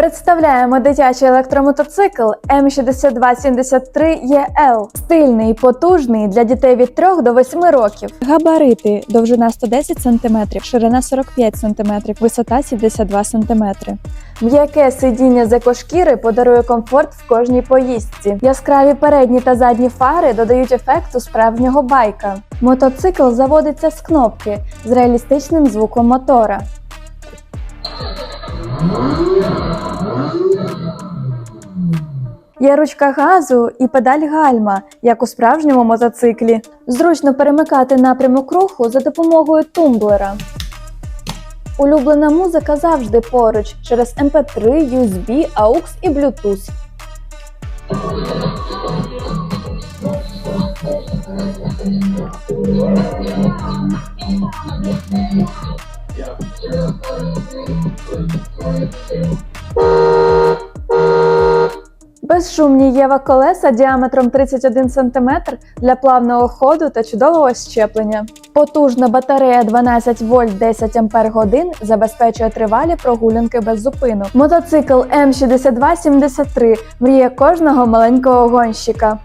Представляємо дитячий електромотоцикл М6273EL. Стильний, потужний для дітей від 3 до 8 років. Габарити: довжина 110 см, ширина 45 см, висота 72 см. М'яке сидіння з екошкіри подарує комфорт в кожній поїздці. Яскраві передні та задні фари додають ефекту справжнього байка. Мотоцикл заводиться з кнопки з реалістичним звуком мотора. Є ручка газу і педаль гальма, як у справжньому мотоциклі. Зручно перемикати напрямок руху за допомогою тумблера. Улюблена музика завжди поруч через MP3, USB, AUX і Bluetooth. Безшумні Єва колеса діаметром 31 см для плавного ходу та чудового щеплення. Потужна батарея 12 вольт 10 ампер годин забезпечує тривалі прогулянки без зупинок. Мотоцикл М6273 мріє кожного маленького гонщика.